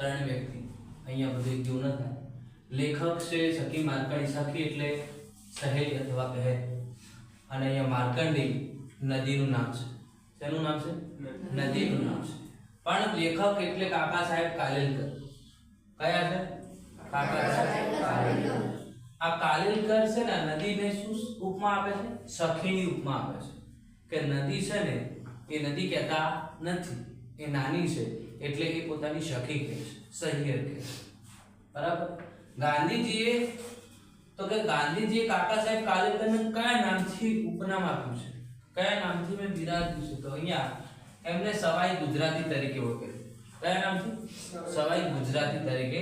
સાધારણ વ્યક્તિ. અહીંયા બધું એક જેવું ન થાય. લેખક છે સખી માર્કંડી સખી એટલે સહેલ અથવા કહે અને અહીંયા માર્કંડી નદીનું નામ છે. શેનું નામ છે? નદીનું. નામ છે. પણ લેખક એટલે કાકા સાહેબ કાલેલકર. કયા છે? કાકા સાહેબ કાલેલકર. આ કાલેલકર છે ને નદીને શું ઉપમા આપે છે? સખીની ઉપમા આપે છે. કે નદી છે ને એ નદી કહેતા નથી. એ નાની છે. એટલે એ પોતાની સખી કહે છે, સહિયર કહે બરાબર? ગાંધીજીએ, તો કે ગાંધીજીએ કાકા સાહેબ કાલેકરને કયા નામથી ઉપનામ આપ્યું છે? કયા નામથી મેં બિરાજ્યું છે? તો અહીંયા એમને સવાઈ ગુજરાતી તરીકે ઓળખે કયા નામથી? સવાઈ ગુજરાતી તરીકે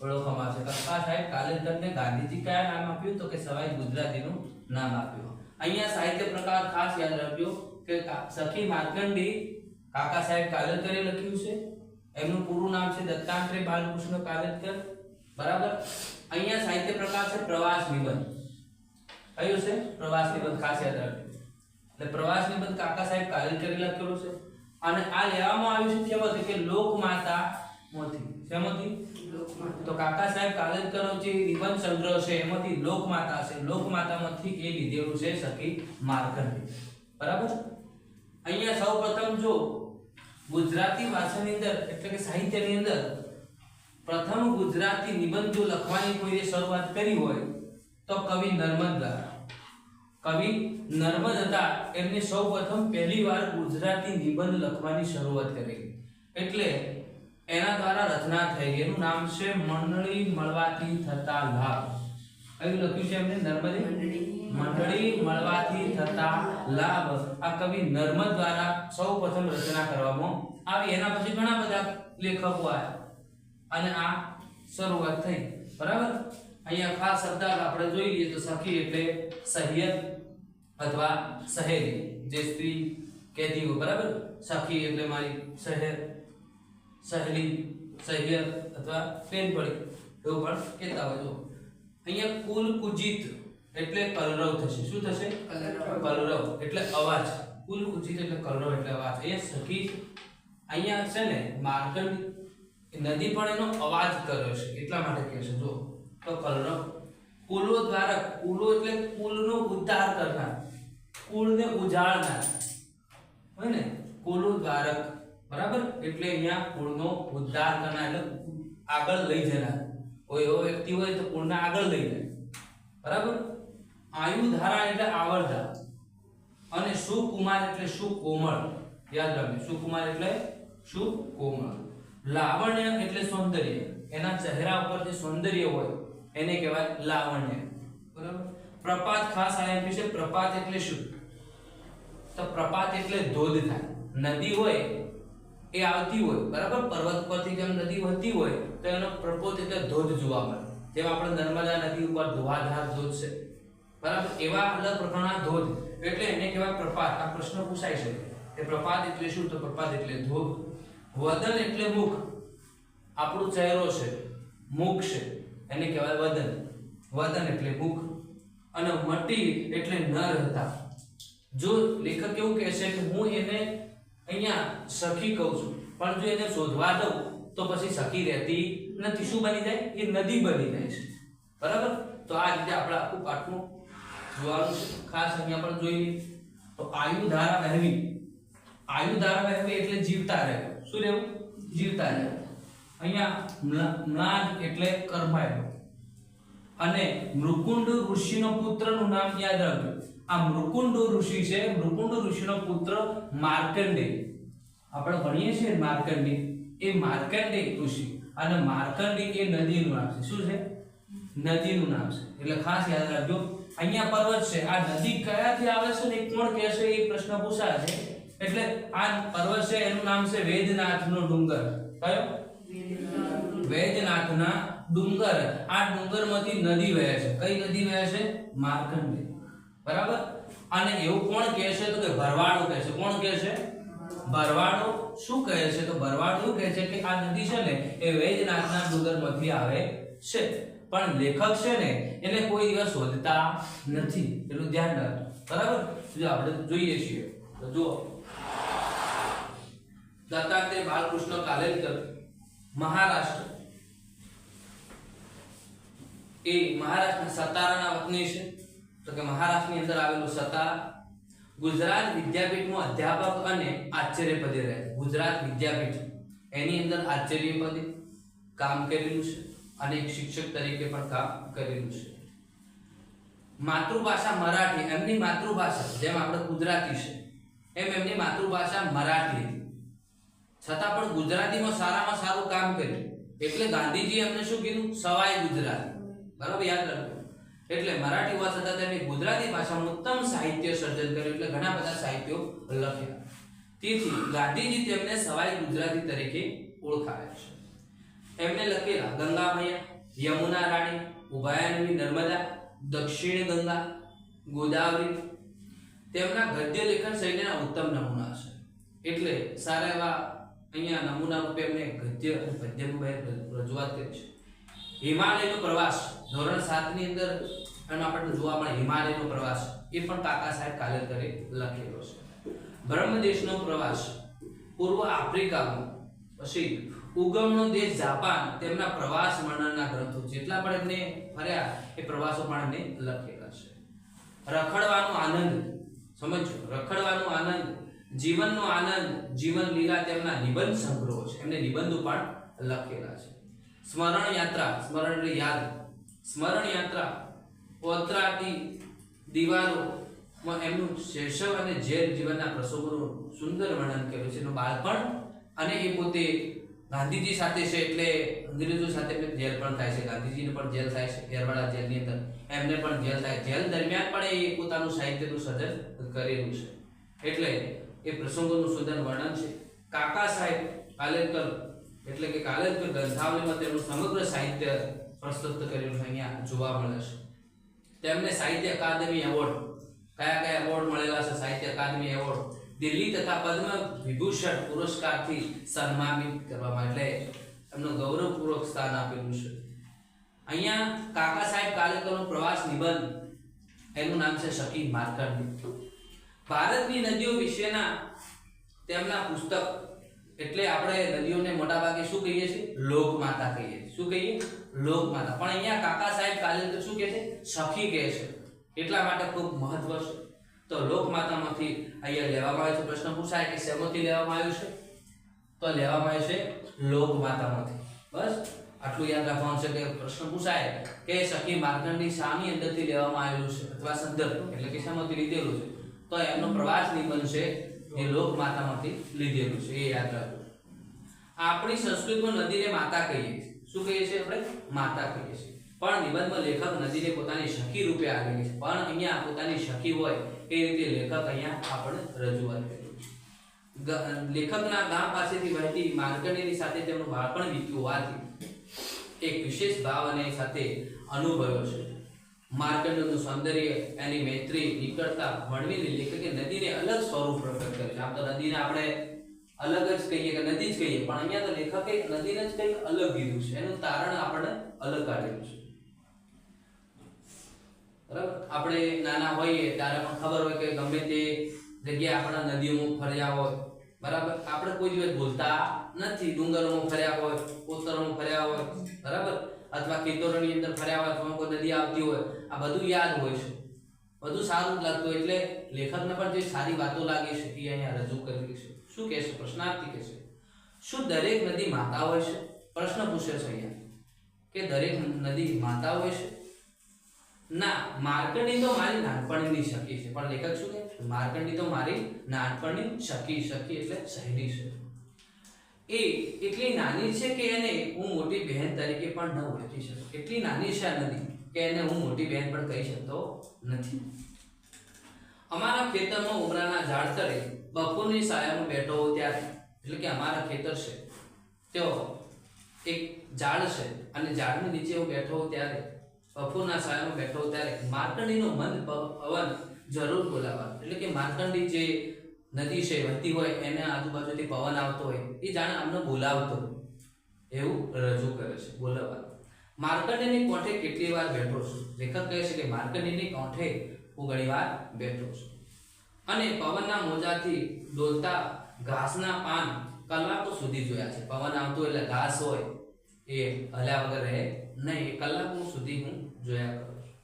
ઓળખવામાં આવે છે. કાકા સાહેબ કાલેકરને ગાંધીજી કયા નામ આપ્યું? તો કે સવાઈ ગુજરાતીનું નામ આપ્યું. અહીંયા સાહિત્ય પ્રકાર ખાસ યાદ રાખજો કે સખી માર્કંડી કાકા સાહેબ કાલેકરે લખ્યું છે. એમનું પૂરું નામ છે દત્તાત્રેય બાલકૃષ્ણ કાલેલકર બરાબર? અહીંયા સાહિત્ય પ્રકાર છે પ્રવાસ નિબંધ. કયું છે? પ્રવાસ નિબંધ, ખાસ યાદ રાખજો. એટલે પ્રવાસ નિબંધ કાકા સાહેબ કાલેલકરે લખેલો છે. અને આ લેવામાં આવ્યું છે કેમાંથી કે લોકમાતા માંથી શેમાંથી? તો કાકા સાહેબ કાલેલકરનો જે નિબંધ સંગ્રહ છે એમાંથી લોકમાતા છે. લોકમાતામાંથી એ લીધેલું છે સખી માર્કંડી બરાબર? અહીંયા સૌપ્રથમ જો ગુજરાતી ભાષાની અંદર, એટલે કે સાહિત્યની અંદર, પ્રથમ ગુજરાતી નિબંધ જો લખવાની કોઈએ શરૂઆત કરી હોય, તો કવિ નર્મદ. દ્વારા કવિ નર્મદ હતા એમને સૌપ્રથમ પહેલીવાર ગુજરાતી નિબંધ લખવાની શરૂઆત કરી. એટલે એના દ્વારા રચના થઈ. એનું નામ છે મંડળી મળવાથી થતા લાભ. કયું લખ્યું છે એમને? નર્મદે? મંડળી મળવાથી થતા લાભ. આ કવિ નર્મદ દ્વારા સૌપ્રથમ રચના કરવામાં આવી. એના પછી ઘણા બધા લેખકો આવ્યા. અને આ શરૂઆત થઈ. બરાબર? અહીંયા ખાસ શબ્દ આપણે જોઈ લઈએ તો સખી એટલે સહિયત અથવા સહેલી. જે સ્ત્રી કહેતી હોય. બરાબર? સખી એટલે મારી સહેર સહેલી સહિયત અથવા બેનપણી એવું પણ કહેતા હોય. જો અહીંયા કુલ કુજિત એટલે કલરવ થશે. શું થશે? કલરવ. એટલે અવાજ. કુલ કુજિત એટલે કલરવ એટલે અવાજ. એ સખી અહીંયા છે ને માર્કંડ નદી પણ એનો અવાજ કર્યો છે. એટલા માટે કહે છે. જો તો કલરવ. કુલો દ્વારક કુલો એટલે કુલનો ઉદ્ધાર કરનાર. કુળને ઉજાળનાર. હોય ને? કુલો દ્વારક બરાબર? એટલે અહીંયા કુળનો ઉદ્ધાર કરનાર. એટલે આગળ લઈ જનાર. કોઈ એવો વ્યક્તિ હોય તો કુળને આગળ લઈ જાય બરાબર? આયુધારા એટલે આવરધા. અને સુકુમાર એટલે સુકોમળ. યાદ રાખજો, સુકુમાર એટલે સુકોમળ. લાવણ્ય એટલે સૌંદર્ય. એના ચહેરા ઉપર જે સૌંદર્ય હોય, એને કહેવાય લાવણ્ય. બરાબર? પ્રપાત ખાસ આઈએમપી છે, પ્રપાત એટલે શું તો પ્રપાત એટલે ધોધ થાય. નદી હોય એ આવતી હોય, બરાબર? પર્વત પરથી જેમ નદી વહેતી હોય, તો એનો પ્રપોત એટલે ધોધ જોવા મળે. જેમ આપણે નર્મદા નદી ઉપર ધોવાધાર ધોધ છે. બરાબર? એવા અલગ પ્રકારના ધોધ. એટલે એને કહેવાય પ્રપાત. આ પ્રશ્ન પૂછાય છે. કે પ્રપાત એટલે શું? તો પ્રપાત એટલે ધોધ. વદન એટલે મુખ. આપણું ચહેરો છે. મુખ છે. એને કહેવાય વદન. વદન એટલે મુખ. અને મટી એટલે નર હતા. જો લેખક એવું કહે છે કે હું એને અહીંયા સખી કહું છું. પણ જો એને શોધવા દઉં, તો પછી સખી રહેતી નથી. શું બની જાય? એ નદી બની જાય છે. બરાબર? તો આ રીતે આપણે આખું પાઠનું જોવાનું છે. ખાસ અહીંયા પણ જોઈ લઈએ. તો આયુ ધારા વહેવી આયુ ધારા વહેવી એટલે જીવતા રહેવું શું રહેવું? જીવતા રહેવું અહીંયા મ્લા- મ્લાન એટલે કર્માયો. અને મૃકુંડ ઋષિનો પુત્રનું નામ યાદ રાખજો. આ મૃકુંડ ઋષિ છે. મૃકુંડ ઋષિનો પુત્ર માર્કંડે. આપણે ભણીએ છીએ માર્કંડે. એ માર્કંડે ઋષિ. અને માર્કંડે એ નદીનું નામ છે. શું છે? નદીનું નામ છે. એટલે ખાસ યાદ રાખજો. અહીંયા પર્વત છે. આ નદી કયાથી આવે છે ને કોણ કહેશે એ પ્રશ્ન પૂછાય છે. એટલે આ પર્વત છે, એનું નામ છે વેદનાથનો ડુંગર. કયો? વૈદ્યનાથના ડુંગર. આ ડુંગરમાંથી નદી વહે છે. કઈ નદી વહે છે? માર્કંડે. બરાબર? અને એવું કોણ કહે છે? તો કે ભરવાડો કહે છે. કોણ કહે છે? ભરવાડો. શું કહે છે? તો ભરવાડો એવું કહે છે કે આ નદી છે ને, એ વૈદ્યનાથના ડુંગરમાંથી આવે છે. પણ લેખક છે ને, એને કોઈ દિવસ શોધતા નથી. એટલું ધ્યાન રાખજો. બરાબર? જો આપણે જોઈએ છીએ. તો જુઓ. દત્તાત્રેય બાલકૃષ્ણ કાલેલકર, મહારાષ્ટ્ર. એ મહારાષ્ટ્રના સતારાના વતની છે. તો કે મહારાષ્ટ્રની અંદર આવેલું સતા ગુજરાત વિદ્યાપીઠમાં અધ્યાપક અને આચાર્યપદે રહે ગુજરાત વિદ્યાપીઠ એની અંદર આચાર્યપદે કામ કરેલું છે અને એક શિક્ષક તરીકે પણ કામ કરેલું છે. માતૃભાષા મરાઠી, એમની માતૃભાષા જેમ આપણે ગુજરાતી છે, એમ એમની માતૃભાષા મરાઠી હતી. છતાં પણ ગુજરાતીમાં સારામાં સારું કામ કર્યું. એટલે ગાંધીજી એમને શું કીધું? સવાય ગુજરાત. બરાબર યાદ રાખજો. એટલે મરાઠી હોવા છતાં તેમણે ગુજરાતી ભાષામાં ઉત્તમ સાહિત્ય સર્જન કર્યું એટલે ઘણા બધા સાહિત્યો લખ્યા. તેથી ગાંધીજી તેમને સવાઈ ગુજરાતી તરીકે ઓળખાવે છે. એમને લખેલા ગંગા મૈયા યમુના રાણી ઉભાયાની નર્મદા, દક્ષિણ ગંગા, ગોદાવરી. તેમના ગદ્ય લેખન શૈલીના ઉત્તમ નમૂના છે. એટલે સારા એવા અહીંયા નમૂના રૂપે એમને ગદ્ય અને પદ્યનું રજૂઆત કરી છે. હિમાલયનો પ્રવાસ, ધોરણ 7 ની અંદર એમ આપણને જોવા મળે હિમાલયનો પ્રવાસ, એ પણ કાકા સાહેબ કાલેકરે લખેલો છે. બ્રહ્મદેશનો પ્રવાસ, પૂર્વ આફ્રિકાનો, પછી ઉગમનો દેશ જાપાન, તેમના પ્રવાસ વર્ણનના ગ્રંથો, જેટલા પણ એમને ફર્યા, એ પ્રવાસો પણ એમને લખેલા છે. રખડવાનો આનંદ, સમજો, રખડવાનો આનંદ, જીવનનો આનંદ, જીવન લીલા તેમના નિબંધ સંગ્રહો છે, એમને નિબંધો પણ લખેલા છે. સ્મરણ યાત્રા, સ્મરણ એટલે યાદ. સ્મરણ યાત્રા પોતરાતી દિવાલો એમનું શૈશવ અને જેલ જીવનના પ્રસંગોનું સુંદર વર્ણન કર્યું છે. એનું બાળપણ અને એ પોતે ગાંધીજી સાથે છે એટલે અંગ્રેજો સાથે પણ જેલ પણ થાય છે. ગાંધીજીને પણ જેલ થાય છે એરવાડા જેલની અંદર. એમને પણ જેલ થાય. જેલ દરમિયાન પણ એ પોતાનું સાહિત્યનું સર્જન કરેલું છે. એટલે એ પ્રસંગોનું સુંદર વર્ણન છે. કાકા સાહેબ કાલેકર એટલે કે કાલેકર ગ્રંથાવલીમાં તેમનું સમગ્ર સાહિત્ય પ્રસ્તુત કરેલું અહીંયા જોવા મળે છે. તેમને સાહિત્ય અકાદમી એવોર્ડ, કયા કયા એવોર્ડ મળેલા છે સાહિત્ય અકાદમી એવોર્ડ? દિલ્હી તથા પદ્મ વિભૂષણ પુરસ્કારથી સન્માનિત કરવામાં એટલે એમનું ગૌરવપૂર્વક સ્થાન આપેલું છે. અહીંયા કાકા સાહેબ કાલેકરનો પ્રવાસ નિબંધ, એનું નામ છે શકી માર્કંડ. ભારતની નદીઓ વિશેના તેમના પુસ્તક એટલે આપણે નદીઓને મોટાભાગે શું કહીએ છીએ? લોકમાતા કહીએ શું કહીએ? લોકમાતા. પણ અહીંયા કાકા સાહેબ કાલેકર શું કહે છે? સખી કહે છે. એટલા માટે ખૂબ મહત્વ છે. તો લોકમાતામાંથી અહીંયા લેવામાં આવ્યો છે પ્રશ્ન પૂછાય કે શેમાંથી લેવામાં આવ્યું છે? તો લેવામાં આવ્યું છે લોકમાતામાંથી. બસ, આટલું યાદ રાખવાનું છે કે પ્રશ્ન પૂછાય કે સખી માર્કંડની શાની અંદરથી લેવામાં આવેલું છે? અથવા સંદર્ભ, એટલે કે શામાંથી લીધેલું છે? તો એમનો પ્રવાસ નિબંધ છે એ લોક માતામાંથી લીધેલું છે, એ યાદ રાખજો. આપણી સંસ્કૃતમાં નદીને માતા કહીએ છીએ. શું કહીએ છીએ આપણે? માતા કહીએ છીએ. પણ નિબંધમાં લેખક નદીને પોતાની સખી રૂપે આવેલી છે. પણ અહીંયા પોતાની સખી હોય એ રીતે લેખક અહીંયા આપણે રજૂઆત કરી લેખકના ગામ પાસેથી વહેતી માર્કંડેયની સાથે તેમનું બાળપણ વીત્યું હોવાથી એક વિશેષ ભાવ અને સાથે અનુભવ્યો છે. માર્કંડનું સૌંદર્ય એની મૈત્રી નિકટતા વર્ણવીને લેખકે નદીને અલગ સ્વરૂપ પ્રગટ કર્યું છે. આમ તો નદીને આપણે અલગ જ કહીએ કે નદી જ કહીએ, પણ અહીંયા તો લેખકે નદીને જ કંઈક અલગ કીધું છે. એનું તારણ આપણને અલગ કાઢેલું છે. બરાબર? આપણે નાના હોઈએ ત્યારે પણ ખબર હોય કે ગમે તે જગ્યાએ આપણા નદીઓમાં ફર્યા હોય. બરાબર? આપણે કોઈ દિવસ ભૂલતા નથી. ડુંગરોમાં ફર્યા હોય, કોતરોમાં ફર્યા હોય. બરાબર? અથવા ખેતરોની અંદર ફર્યા હોય, અથવા કોઈ નદી આવતી હોય, આ બધું યાદ હોય છે. બધું સારું લાગતું એટલે લેખકને પણ જે સારી વાતો લાગી છે, એ અહીંયા રજૂ કરેલી છે. શું કહે છે પ્રશ્નાર્થી કહે છે શું દરેક નદી માતા હોય છે? પ્રશ્ન પૂછે છે અહીંયા. કે દરેક નદી માતા હોય છે? ના, માર્કંડી તો મારી નાનપણની શકી છે. પણ લેખક શું કહે? માર્કંડી તો મારી નાનપણની શકી શકી એટલે સહેલી છે. એ એટલી નાની છે કે એને હું મોટી બહેન તરીકે પણ ન ઓળખી શકું. એટલી નાની છે આ કે એને હું મોટી બહેન પણ કહી શકતો નથી. અમારા ખેતરમાં ઉમરાના ઝાડ તળે બપોરની સાયામાં બેઠો હોઉં ત્યારે, એટલે કે અમારા ખેતર છે, તેઓ એક ઝાડ છે અને ઝાડની નીચે હું બેઠો હોઉં ત્યારે, બપોરના સાયામાં બેઠો હોઉં ત્યારે માર્કંડીનો પ- પવન જરૂર બોલાવા એટલે કે માર્કંડી જે નદી છે વહેતી હોય, એને આજુબાજુથી પવન આવતો હોય, એ જાણે અમને બોલાવતો એવું રજૂ કરે છે, બોલાવવા. માર્કંડેયની કોઠે કેટલી વાર બેઠો છું? લેખક કહે છે કે માર્કંડેયની કોઠે હું ઘણી વાર બેઠો છું. અને પવનના મોજાથી ડોલતા ઘાસના પાન કલાકો સુધી જોયા છે. પવન આવતો એટલે ઘાસ હોય, એ હલ્યા વગર રહે નહીં કલાકો સુધી હું જોયા કરું છું.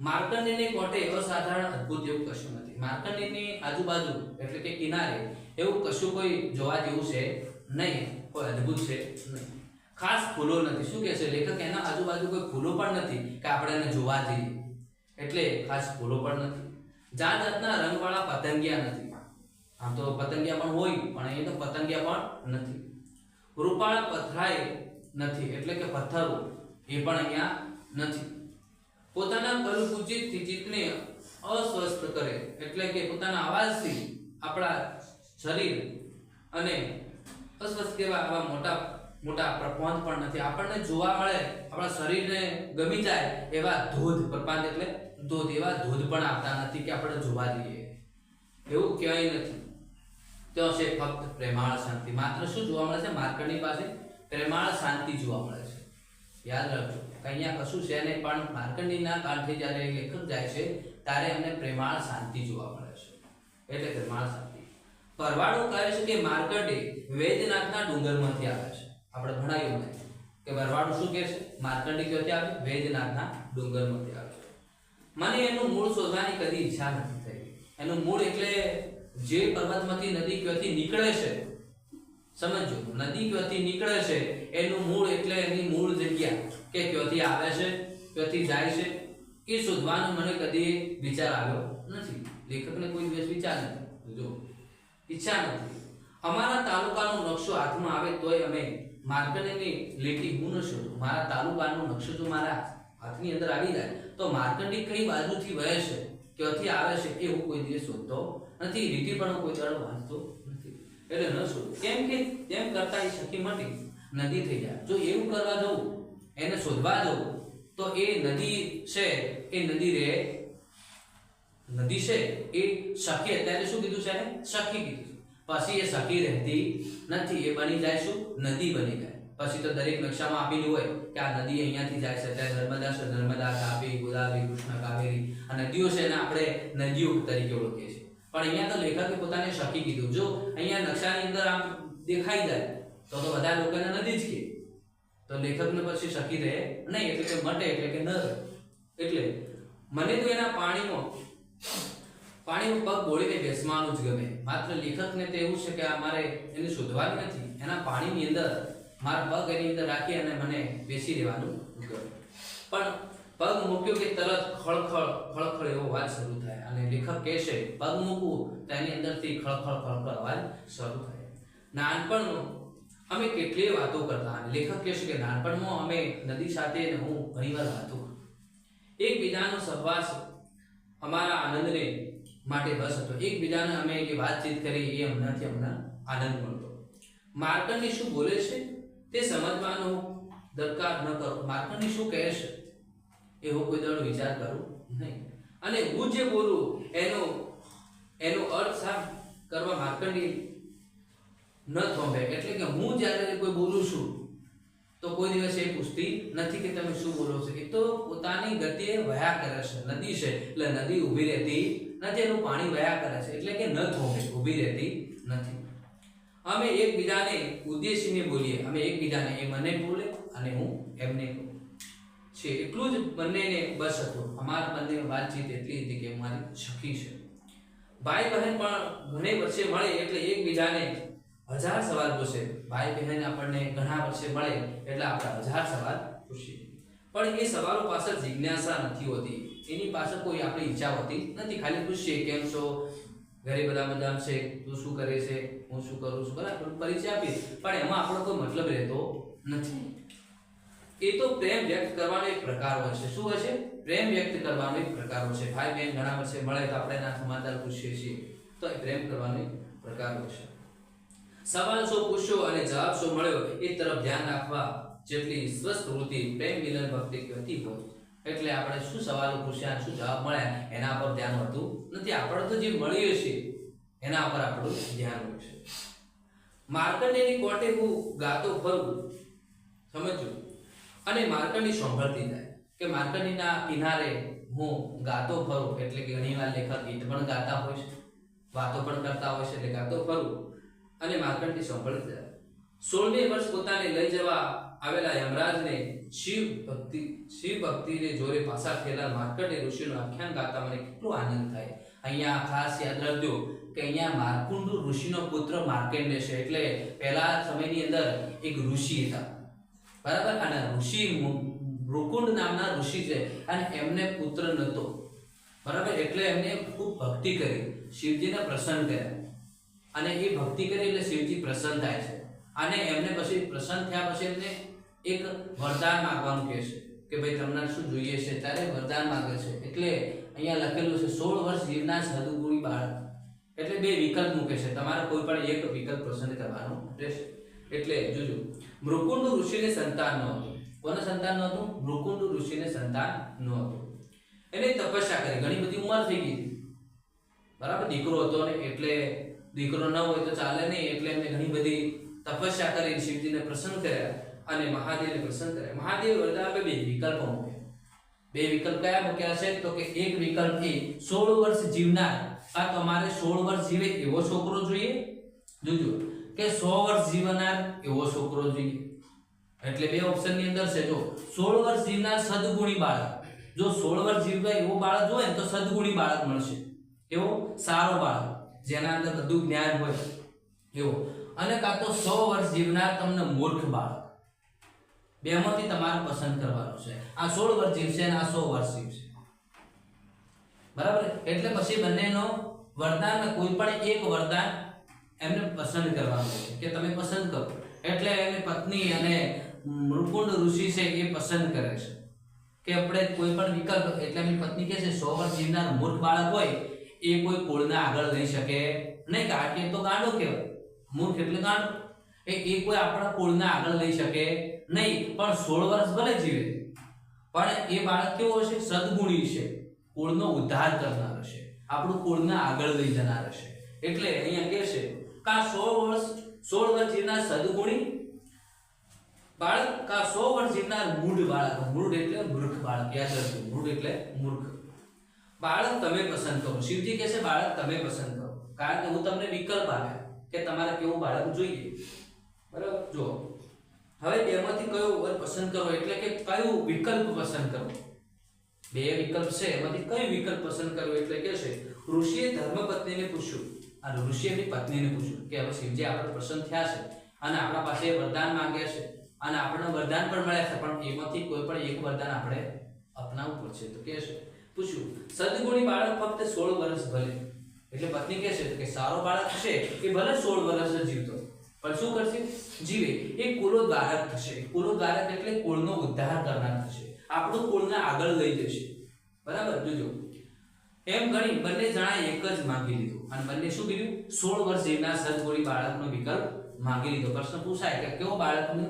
માર્કંડેયની કોઠે અસાધારણ અદ્ભુત એવું કશું નથી. માર્કંડેયની આજુબાજુ, એટલે કે કિનારે, એવું કશું કોઈ જોવા જેવું છે નહીં. કોઈ અદ્ભુત છે નહીં. ખાસ ફૂલો નથી. શું કહે છે લેખક એના આજુબાજુ કોઈ ફૂલો પણ નથી કે આપણે એને જોવા જઈએ. એટલે ખાસ ફૂલો પણ નથી. જાત જાતના રંગવાળા પતંગિયા નથી. આમ તો પતંગિયા પણ હોય, પણ એ તો પતંગિયા પણ નથી. રૂપાળ પથરાય નથી, એટલે કે પથ્થરો એ પણ અહીંયા નથી. પોતાના બલપૂજિતથી ચિત્તને અસ્વસ્થ કરે, એટલે કે પોતાના અવાજથી આપણા શરીર અને અસ્વસ્થ કેવા, આવા મોટા મોટા પ્રપંચ પણ નથી. આપણને જોવા મળે, આપણા શરીરને ગમી જાય એવા ધોધ, પ્રપાત એટલે ધોધ, એવા ધોધ પણ આપતા નથી કે આપણે જોવા જઈએ. એવું ક્યાંય નથી. તો છે ફક્ત પ્રેમાળ શાંતિ. માત્ર શું જોવા મળે છે? માર્કડની પાસે પ્રેમાળ શાંતિ જોવા મળે છે. યાદ રાખજો અહીંયા કશું છે નહીં, પણ માર્કંડીના કાંઠે જ્યારે લેખક જાય છે ત્યારે એમને પ્રેમાળ શાંતિ જોવા મળે છે. એટલે પ્રેમાળ શાંતિ. પરવાળો કહે છે કે માર્કંડે વેદનાથના ડુંગરમાંથી આવે છે. આપણે ભણાયું ને કે ભરવાડું શું કહે છે? માર્કંડી ક્યાંથી આવે? વેદનાથના ડુંગરમાંથી આવે છે. મને એનું મૂળ શોધવાની કદી ઈચ્છા નથી થઈ. એનું મૂળ એટલે જે પર્વતમાંથી નદી ક્યાંથી નીકળે છે સમજો નદી ક્યાંથી નીકળે છે, એનું મૂળ એટલે એની મૂળ જગ્યા કે ક્યાંથી આવે છે, ક્યાંથી જાય છે એ શોધવાનો મને કદી વિચાર આવ્યો નથી. લેખકને કોઈ દિવસ વિચાર નથી. જો, ઈચ્છા નથી. અમારા તાલુકાનો નકશો હાથમાં આવે તોય અમે માર્કંડેયની લીટી હું ન શોધું. મારા તાલુકાનો નકશો જો મારા હાથની અંદર આવી જાય, તો માર્કંડી કઈ બાજુથી વહે છે, ક્યાંથી આવે છે, એ હું કોઈ દિવસ શોધતો નથી. લીટી પણ કોઈ દાડો વાંચતો નથી. એટલે ન શોધું. કેમ કે તેમ કરતા એ શકી મટી નદી થઈ જાય. જો એવું કરવા જવું, એને શોધવા જવું તો એ નદી છે, એ નદી રે, નદી છે, એ સખી અત્યારે શું કીધું છે એને? સખી કીધું પછી એ સખી રહેતી નથી, એ બની જાય શું? નદી બની જાય. પછી તો દરેક નકશામાં આપેલું હોય કે આ નદી અહીંયાથી જાય છે, ત્યાં નર્મદા છે, નર્મદા તાપી ગોદાવરી, કૃષ્ણ, કાવેરી. આ નદીઓ છે એને આપણે નદીઓ તરીકે ઓળખીએ છીએ. પણ અહીંયા તો લેખકે પોતાને શકી કીધું. જો અહીંયા નકશાની અંદર આમ દેખાઈ જાય, તો તો બધા લોકોને નદી જ કે તો લેખકને પછી શકી રહે. નહીં, એટલે કે મટે, એટલે કે ન એટલે મને તો એના પાણીમાં પાણીમાં પગ બોળીને બેસવાનું જ ગમે. માત્ર લેખકને તો એવું છે કે આ મારે એને શોધવાનું નથી. એના પાણીની અંદર, મારા પગ એની અંદર રાખી અને મને બેસી રહેવાનું ગમે. પણ પગ મૂક્યો કે તરત ખળખળ ખળખળ એવો અવાજ શરૂ થાય. અને લેખક કહે છે પગ મૂકવું તો એની અંદરથી ખળખળ ખળખળ અવાજ શરૂ થાય. નાનપણમાં અમે કેટલીય વાતો કરતા અને લેખક કહે છે કે, નાનપણમાં અમે નદી સાથે અને હું ઘણીવાર વાતો એકબીજાનો સહવાસ અમારા આનંદને માટે બસ હતો. એકબીજાને અમે જે વાતચીત કરી એ હમણાંથી હમણાં આનંદ મળતો. માર્કંડી શું બોલે છે? તે સમજવાનો દરકાર ન કરો. માર્કંડી શું કહે છે? એવો કોઈ દળ વિચાર કરું નહીં. અને હું જે બોલું, એનો એનો અર્થ સાફ કરવા માર્કંડી ન થોભે. એટલે કે હું જ્યારે કોઈ બોલું છું, તો કોઈ દિવસ એ પૂછતી નથી કે તમે શું બોલો છો. એ તો પોતાની ગતિએ વયા કરે છે, નદી છે. એટલે નદી ઊભી રહેતી નથી, એનું પાણી વયા કરે છે. એટલે કે ન થોભે, ઊભી રહેતી નથી. અમે એકબીજાને ઉદ્દેશીને બોલીએ. અમે એકબીજાને એ મને બોલે અને હું એમને છે, એટલું જ બંનેને બસ હતું. અમારા બંને વાતચીત એટલી હતી કે મારી સખી છે. ભાઈ બહેન પણ ઘણે વર્ષે મળે એટલે એકબીજાને હજાર સવાલ પૂછે. ભાઈ બહેન આપણને ઘણા વર્ષે મળે એટલે આપણે હજાર સવાલ પૂછીએ. પણ એ સવાલો પાછળ જિજ્ઞાસા નથી હોતી. એની પાછળ કોઈ આપણી ઈચ્છા હોતી નથી. ખાલી પૂછીએ, કેમ છો? ઘરે બધા બધા છે? તું શું કરે છે? હું શું કરું છું? બરાબર, પરિચય આપીએ. પણ એમાં આપણો કોઈ મતલબ રહેતો નથી. એ તો પ્રેમ વ્યક્ત કરવાનો એક પ્રકાર હોય છે. શું હોય છે? પ્રેમ વ્યક્ત કરવાનો એક પ્રકાર હોય છે. ભાઈ બહેન ઘણા વર્ષે મળે તો આપણે એના સમાચાર પૂછીએ છીએ. તો એ પ્રેમ કરવાનો એક પ્રકાર હોય છે. સવાલ શું પૂછ્યો અને જવાબ શું મળ્યો, એ તરફ ધ્યાન રાખવા જેટલી સ્વસ્થ વૃત્તિ પ્રેમ મિલન ભક્તિ કહેતી હોય. એટલે આપણે શું સવાલો પૂછ્યા શું જવાબ મળ્યા, એના પર ધ્યાન હોતું નથી. આપણે તો જે મળ્યું છે એના પર આપણું ધ્યાન હોય છે. માર્કંડેયની કોટે હું ગાતો ફરું સમજો અને માર્કંડી સાંભળતી જાય. કે માર્કંડીના કિનારે હું ગાતો ફરું, એટલે કે ઘણીવાર લેખક ગીત પણ ગાતા હોય છે, વાતો પણ કરતા હોય છે, એટલે ગાતો ફરું. અને માર્કંડી સાંભળતી સોળમી વર્ષ પોતાને લઈ જવા આવેલા યમરાજને શિવ ભક્તિ, શિવ ભક્તિને જોરે પાછા થયેલા માર્કંડે ઋષિનું આખ્યાન ગાતા મને કેટલો આનંદ થાય. અહીંયા ખાસ યાદ રાખજો કે અહીંયા માર્કુંડ ઋષિનો પુત્ર માર્કંડે છે. એટલે પહેલા સમયની અંદર એક ઋષિ હતા. બરાબર? અને ઋષિ મૃકુંડ નામના ઋષિ છે અને એમને પુત્ર નહોતો બરાબર? એટલે એમને ખૂબ ભક્તિ કરી. શિવજીને પ્રસન્ન કર્યા. અને એ ભક્તિ કરી એટલે શિવજી પ્રસન્ન થાય છે. અને એમને પછી પ્રસન્ન થયા પછી એમને એક વરદાન માંગવાનું કહે છે કે ભાઈ તમને શું જોઈએ છે? ત્યારે વરદાન માંગે છે. એટલે અહીંયા લખેલું છે, સોળ વર્ષ જીવના સદગુણી બાળક. એટલે બે વિકલ્પ મૂકે છે. તમારે કોઈ પણ એક વિકલ્પ પસંદ કરવાનો રહેશે. એટલે જોજો, મૃકુંડ ઋષિને સંતાન ન હતું. કોને સંતાન ન હતું? મૃકુંડ ઋષિને સંતાન ન હતું. એને તપસ્યા કરી. ઘણી બધી ઉંમર થઈ ગઈ બરાબર? દીકરો હતો ને એટલે દીકરો ન હોય તો ચાલે નહીં એટલે એમને ઘણી બધી તપસ્યા કરી શિવજીને પ્રસન્ન કર્યા અને મહાદેવને પ્રસન્ન કર્યા. મહાદેવ વરદાન આપે બે વિકલ્પો મૂક્યા. બે વિકલ્પ કયા મૂક્યા છે? તો કે એક વિકલ્પ એ, સોળ વર્ષ જીવનાર. આ તમારે સોળ વર્ષ જીવે એવો છોકરો જોઈએ? જોજો, કે સો વર્ષ જીવનાર એવો છોકરો જોઈએ. એટલે બે ઓપ્શનની અંદર છે, જો સોળ વર્ષ જીવનાર સદગુણી બાળક. જો સોળ વર્ષ જીવતા એવો બાળક જોઈએ તો સદગુણી બાળક મળશે. એવો સારો બાળક. જેના અંદર બધું જ્ઞાન હોય. એવો અને કાં તો સો વર્ષ જીવનાર તમને મૂર્ખ બાળક. બેમાંથી તમારે પસંદ કરવાનું છે. આ સોળ વર્ષ જીવશે અને આ સો વર્ષ જીવશે. બરાબર? એટલે પછી બંનેનો વરદાન કોઈ પણ એક વરદાન એમને પસંદ કરવાનું છે, કે તમે પસંદ કરો. એટલે એની પત્ની અને મૃકુંડ ઋષિ છે એ પસંદ કરે છે. કે આપણે કોઈ પણ વિકલ્પ, એટલે એમની પત્ની કહે છે, સો વર્ષ જીવનાર મૂર્ખ બાળક હોય એ કોઈ કોળને આગળ લઈ શકે નહીં. કારણ કે તો ગાંડો કહેવાય. મૂર્ખ એટલે ગાંડો. એ એ કોઈ આપણા કોળને આગળ લઈ શકે નહીં. પણ સોળ વર્ષ ભલે જીવે, પણ એ બાળક કેવો હશે? સદગુણી છે કુળનો ઉદ્ધાર કરનાર હશે. આપણું કોળને આગળ લઈ જનાર હશે. એટલે અહીંયા કે છે કા સોળ વર્ષ સોળ વર્ષ જીવનાર સદગુણી બાળક કા સો વર્ષ જીવનાર મૂઢ બાળક. મૂઢ એટલે મૂર્ખ બાળક. યાદ રાખજો. મૂઢ એટલે મૂર્ખ. બાળક તમે પસંદ કરો. શિવજી કહે છે, બાળક, તમે પસંદ કરો. કારણ કે હું તમને વિકલ્પ આપ્યા કે તમારે કેવું બાળક જોઈએ. બરાબર? જો. હવે બેમાંથી કયો વર પસંદ કરો એટલે કે કયું વિકલ્પ પસંદ કરો બે વિકલ્પ છે. એમાંથી કયું વિકલ્પ પસંદ કરો એટલે કે છે, ઋષિએ ધર્મપત્નીને પૂછ્યું. અને ઋષિએ એમની પત્નીને પૂછ્યું કે, હવે શિવજી, આપણે પ્રસન્ન થયા છે અને આપણા પાસે વરદાન માંગ્યા છે અને આપણને વરદાન પણ મળ્યા છે, પણ એમાંથી કોઈ પણ એક વરદાન આપણે અપનાવવું પડશે. તો કે છે પૂછ્યું, સદગુણી બાળક ફક્ત સોળ વર્ષ ભલે. એટલે પત્ની કહે છે કે સારો બાળક છે એ ભલે સોળ વર્ષ જ જીવતો. પણ શું કરશે? જીવે. એ કુલોદ્વારક થશે. કુલોદ્વારક એટલે કુળનો ઉદ્ધાર કરનાર થશે. આપણું કુળને આગળ લઈ જશે. બરાબર? જોજો. એમ ગણી બંને જણાએ એક જ માંગી લીધું. અને બંને શું કીધું સોળ વર્ષ જીવનાર સદગુણી બાળકનો વિકલ્પ માંગી લીધો. પ્રશ્ન પૂછાય કે કેવો બાળકની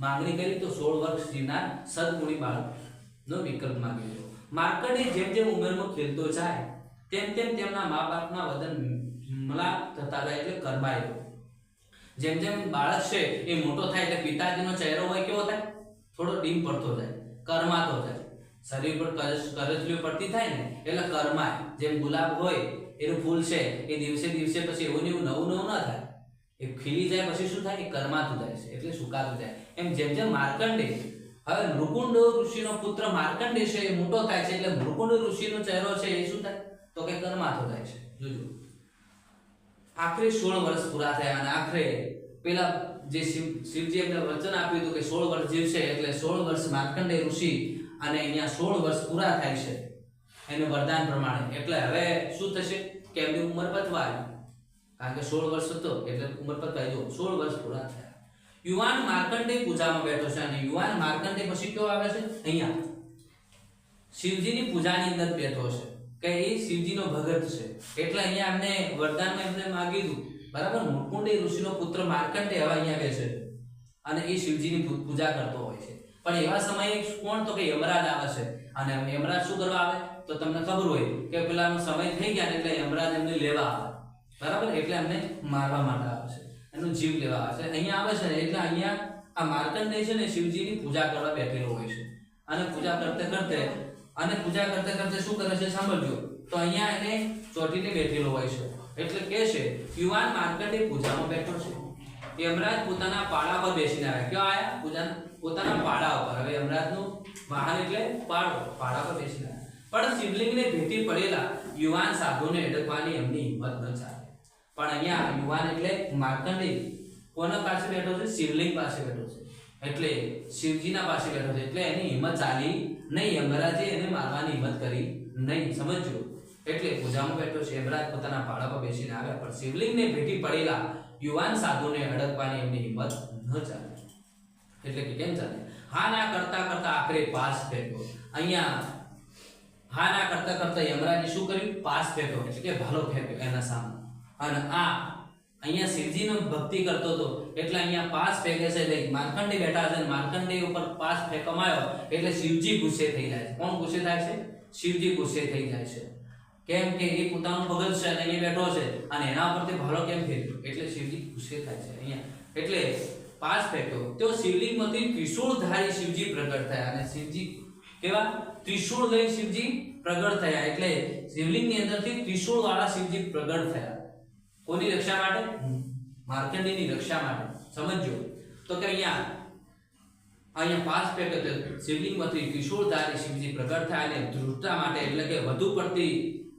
માંગણી કરી તો સોળ વર્ષ જીવનાર સદગુણી બાળકનો વિકલ્પ માંગી લીધો? માર્કંડે જેમ જેમ ઉંમરમાં ખેલતો જાય, તેમ તેમ તેમના મા બાપના વજન મલાપ થતા જાય એટલે કરમાય જેમ જેમ બાળક છે, એ મોટો થાય એટલે પિતાજીનો ચહેરો હોય કેવો થાય? થોડો ડીમ પડતો જાય, કરમાતો જાય. શરીર પર કરજ- કરચલીઓ પડતી થાય ને, એટલે કરમાય. જેમ ગુલાબ હોય, એનું ફૂલ છે, એ દિવસે દિવસે પછી એવું ને એવું નવું નવું ના થાય. એ ખીલી જાય, પછી શું થાય? એ કરમાતું જાય છે, એટલે સુકાતું જાય. એમ જેમ જેમ માર્કંડે હવે મૃકુંડ ઋષિનો પુત્ર માર્કંડેય છે, એ મોટો થાય છે, એટલે મૃકુંડ ઋષિનો ચહેરો છે એ શું થાય? તો કે કરમાતો થાય છે. જોજો. આખરે સોળ વર્ષ પૂરા થયા અને આખરે પેલા જે શિવ શિવજી એમને વચન આપ્યું હતું કે સોળ વર્ષ જીવશે એટલે સોળ વર્ષ માર્કંડેય ઋષિ અને અહીંયા સોળ વર્ષ પૂરા થાય છે. એને વરદાન પ્રમાણે. એટલે હવે શું થશે? કે એમની ઉંમર પતવા આવી કારણ કે સોળ વર્ષ હતો, એટલે ઉંમર પતવાઈ જો, સોળ વર્ષ પૂરા થયા. યુવાન માર્કંડે પૂજામાં બેઠો છે અને યુવાન માર્કંડે પછી કયો આવે છે? અહીંયા. શિવજીની પૂજાની અંદર બેઠો છે. કે એ શિવજીનો ભગત છે. એટલે અહીંયા એમને વરદાનમાં એમને માગીધું. બરાબર? મુકુંડે ઋષિનો પુત્ર માર્કંડે હવે અહીંયા બેસે. અને એ શિવજીની પૂજા કરતો હોય છે. પણ એવા સમયે કોણ તો કે યમરાજ આવે છે? અને યમરાજ શું કરવા આવે? તો તમને ખબર હોય કે પેલાનો સમય થઈ ગયા એટલે યમરાજ એમને લેવા આવે. બરાબર? એટલે એમને મારવા માટે આવે છે. એનો જીવ લેવા આવે છે. અહીંયા આવે છે ને, એટલે અહીંયા આ માર્કંડે છે ને, શિવજીની પૂજા કરવા બેઠેલો હોય છે. અને પૂજા કરતે કરતે, અને પૂજા કરતે કરતે શું કરે છે સાંભળજો. તો અહીંયા એને ચોટીને બેઠેલો હોય છે. એટલે કે છે, યુવાન માર્કંડે પૂજામાં બેઠો છે. યમરાજ પોતાના પાડા પર બેસીને આવ્યા. ક્યાં આવ્યા? પૂજાના, પોતાના પાડા ઉપર. હવે યમરાજનું વાહન એટલે પાડો પાડા પર બેસીને પણ શિવલિંગને ભેટી પડેલા યુવાન સાધુને અડકવાની એમની હિંમત ન ચાલે પણ અહીંયા યુવાન એટલે માર્કંડેય. કોના પાસે બેઠો છે? શિવલિંગ પાસે બેઠો છે. એટલે શિવજીના પાસે બેઠો છે. એટલે એની હિંમત ચાલી નહીં. યમરાજે એને મારવાની હિંમત કરી નહીં. સમજજો. એટલે પૂજામાં બેઠો છે. યમરાજ પોતાના ભાડા પર બેસીને આવ્યા. પણ શિવલિંગને ભેટી પડેલા યુવાન સાધુને અડકવાની એમની હિંમત ન ચાલે. એટલે કે કેમ ચાલે? હા ના કરતા કરતા આખરે પાસ ફેંક્યો અહીંયા હા ના કરતા કરતા યમરાજે શું કર્યું? પાસ ફેંક્યો એટલે કે ભાલો ફેંક્યો એના સામે. અને આ અહીંયા શિવજીનો ભક્તિ કરતો હતો. એટલે અહીંયા પાસ ફેંકે છે. એટલે માર્કંડી બેઠા છે માર્કંડે ઉપર પાસ ફેંકવામાં એટલે શિવજી ગુસ્સે થઈ જાય છે. કોણ ગુસ્સે થાય છે? શિવજી ગુસ્સે થઈ જાય છે. કેમ કે એ પોતાનું ભગત છે અને અહીંયા બેઠો છે. અને એના પરથી ભાલો કેમ ફેંક્યો એટલે શિવજી ગુસ્સે થાય છે અહીંયા. એટલે પાસ ફેંક્યો. તો શિવલિંગમાંથી ત્રિશૂળધારી શિવજી પ્રગટ થયા. અને શિવજી કેવા? ત્રિશૂળ લઈ શિવજી પ્રગટ થયા. એટલે શિવલિંગની અંદરથી ત્રિશૂળ વાળા શિવજી પ્રગટ થયા. કોની રક્ષા માટે? માર્કંડેયની રક્ષા માટે. સમજો તો કે અહીંયા અહીંયા પાસ તો શિવલિંગમાંથી કિશોરધારી શિવજી પ્રગટ થાય અને ધૃઢતા માટે એટલે કે વધુ પડતી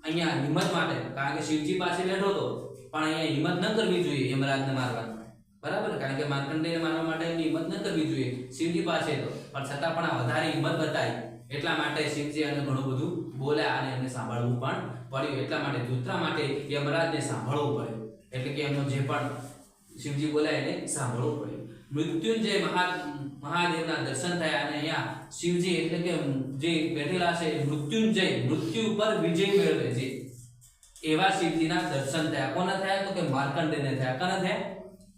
અહીંયા હિંમત માટે કારણ કે શિવજી પાસે બેઠો હતો પણ અહીંયા હિંમત ન કરવી જોઈએ યમરાજને મારવાની. બરાબર? કારણ કે માર્કંડેયને મારવા માટે એમની હિંમત ન કરવી જોઈએ. શિવજી પાસે તો પણ છતાં પણ આ વધારે હિંમત બતાવી. એટલા માટે શિવજી અને ઘણું બધું બોલ્યા અને એમને સાંભળવું પણ પડ્યું. એટલા માટે ધૂત્રા માટે યમરાજને સાંભળવું પડ્યું. એટલે કે એમનો જે પણ શિવજી બોલાય એને સાંભળવું પડ્યું મૃત્યુંજય મહા, મહાદેવના દર્શન થયા અને અહીંયા શિવજી એટલે કે જે બેઠેલા છે મૃત્યુંજય, મૃત્યુ ઉપર વિજય મેળવે છે. એવા શિવજીના દર્શન થયા. કોના થયા? તો કે માર્કંડેયને થયા. કોના થયા?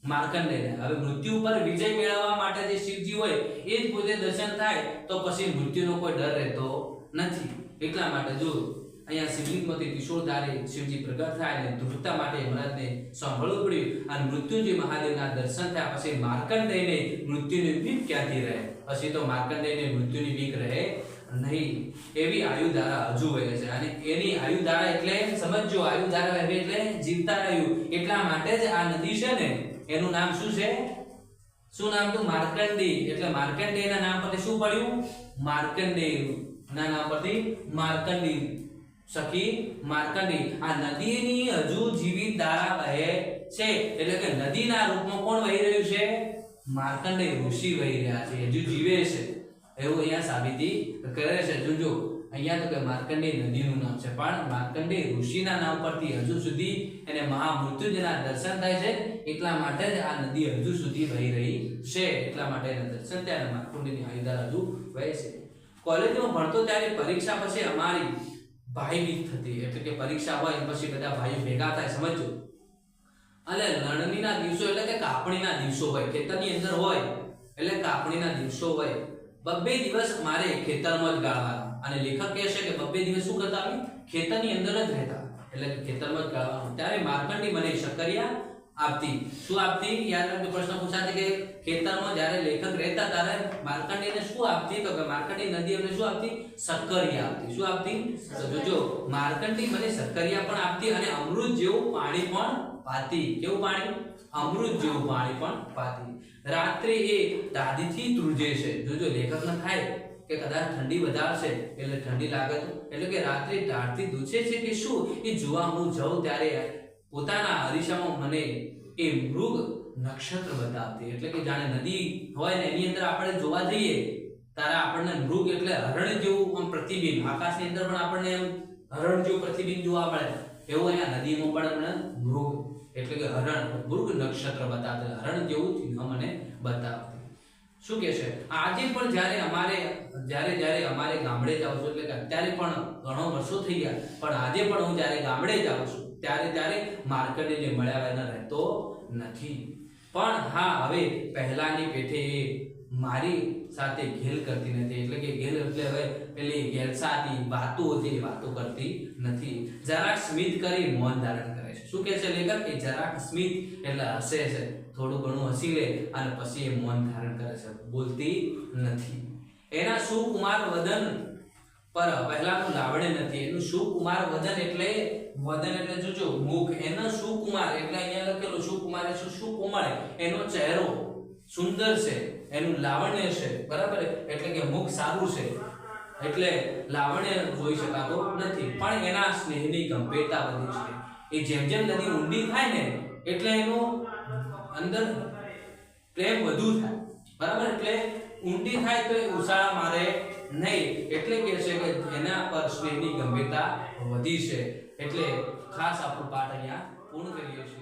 માર્કંડેયને. હવે મૃત્યુ ઉપર વિજય મેળવવા માટે જે શિવજી હોય, એ જ પોતે દર્શન થાય તો પછી મૃત્યુનો કોઈ ડર રહેતો નથી. એટલા માટે જો અહીંયા શિવલિંગમાંથી ત્રિશૂળધારી શિવજી પ્રગટ થાય અને ધ્રુવતા માટે યમરાજને સાંભળવું પડ્યું. અને મૃત્યુંજય મહાદેવના દર્શન થયા પછી માર્કંડેયને મૃત્યુની બીક ક્યાંથી રહે? પછી તો માર્કંડેયને મૃત્યુની બીક રહે નહીં. એવી આયુધારા હજુ વહે છે. અને એની આયુધારા એટલે સમજો આયુધારા વહે એટલે જીવતા રહ્યું. એટલા માટે જ આ નદી છે ને, એનું નામ શું છે? શું નામ તો માર્કંડી એટલે માર્કંડેયના નામ પરથી શું પડ્યું? માર્કંડેય ના નામ પરથી માર્કંડેય. સખી માર્કંડી આ નદીની હજુ જીવિત ધારા વહે છે. એટલે કે નદીના રૂપમાં કોણ વહી રહ્યું છે? માર્કંડેય ઋષિ વહી રહ્યા છે. હજુ જીવે છે. એવું અહીંયા સાબિતી કરે છે. જોજો અહીંયા તો કે માર્કંડેય નદીનું નામ છે. પણ માર્કંડેય ઋષિના નામ પરથી હજુ સુધી એને મહામૃત્યુંજયના દર્શન થાય છે. એટલા માટે જ આ નદી હજુ સુધી વહી રહી છે. એટલા માટે એના દર્શન ત્યારે માર્કંડેયની હરિદાર હજુ વહે છે. કોલેજમાં ભણતો ત્યારે પરીક્ષા પછી અમારી ભાઈ બીજ થતી એટલે કે પરીક્ષા હોય પછી બધા ભાઈઓ ભેગા થાય સમજો અને લણણીના દિવસો એટલે કે કાપણીના દિવસો હોય. ખેતરની અંદર હોય એટલે કાપણીના દિવસો હોય. બબ્બે દિવસ મારે ખેતરમાં જ ગાળવાના. અને લેખક કહે છે કે બબ્બે દિવસ શું કરતા ખેતરની અંદર જ રહેતા. એટલે ખેતરમાં જ ગાળવાનું. ત્યારે માર્કંડી મને શક્કરિયા આપતી. શું આપતી? યાદ રાખજો, પ્રશ્ન પૂછાશે કે ખેતરમાં જ્યારે લેખક રહેતા ત્યારે માર્કંડેયને શું આપતી? તો કે માર્કંડેય નદી એમને શું આપતી? સક્કરિયા આપતી. શું આપતી? જોજો માર્કંડી મને સક્કરિયા પણ આપતી અને અમૃત જેવું પાણી પણ પાતી. કેવું પાણી? અમૃત જેવું પાણી પણ પાતી. રાત્રે એ દાદીથી ધ્રુજે છે. જોજો, લેખકને થાય કે કદાચ ઠંડી વધારશે, એટલે ઠંડી લાગે એટલે કે રાત્રે ઢાળથી દૂછે છે કે શું? એ જોવા હું જાઉં ત્યારે પોતાના અરીસામાં મને એ મૃગ નક્ષત્ર બતાવતી. એટલે કે જાણે નદી હોય ને એની અંદર આપણે જોવા જઈએ ત્યારે આપણને મૃગ એટલે હરણ જેવું આમ પ્રતિબિંબ. આકાશની અંદર પણ આપણને એમ હરણ જેવું પ્રતિબિંબ જોવા મળે. એવું અહીંયા નદીમાં પણ આપણે મૃગ એટલે કે હરણ, મૃગ નક્ષત્ર બતાવતી. હરણ જેવું ચિહ્ન મને બતાવતી. શું કે છે? આજે પણ જ્યારે અમારે, જ્યારે જ્યારે અમારે ગામડે જાઉં છું, એટલે કે અત્યારે પણ ઘણો વર્ષો થઈ ગયા. પણ આજે પણ હું જ્યારે ગામડે જાઉં છું ત્યારે ત્યારે માર્કેટે મળ્યા વગર રહેતો નથી. પણ હા, હવે પહેલાની પેઠે એ મારી સાથે ઘેલ કરતી નથી. એટલે કે ઘેલ એટલે હવે પેલી ગેલસાતી વાતો હતી વાતો કરતી નથી. જરાક સ્મિત કરી મૌન ધારણ કરે છે. શું કહે છે લેખક? કે જરાક સ્મિત એટલે હસે છે. થોડું ઘણું હસી લે અને પછી એ મૌન ધારણ કરે છે. બોલતી નથી. એના સુકુમાર વદન પર પહેલાનું લાવણે નથી. એનું સુકુમાર વદન એટલે વદન એટલે જોજો મુખ. એનો સુકુમાર એટલે અહીંયા લખેલું સુકુમાર એટલે સુકુમાર એનો ચહેરો સુંદર છે. એનું લાવણ્ય છે. બરાબર? એટલે કે મુખ સારું છે. એટલે લાવણ્ય જોઈ શકાતો નથી. પણ એના સ્નેહની ગંભીરતા વધી છે. એ જેમ જેમ નદી ઊંડી થાય ને, એટલે એનો અંદર પ્રેમ વધુ થાય. બરાબર? એટલે ઊંડી થાય તો એ ઉછાળા મારે નહીં, એટલે કે છે કે એના પર સ્નેહની ગંભીરતા વધી છે. એટલે ખાસ આપણો પાઠ અહીંયા પૂર્ણ કરીએ છીએ.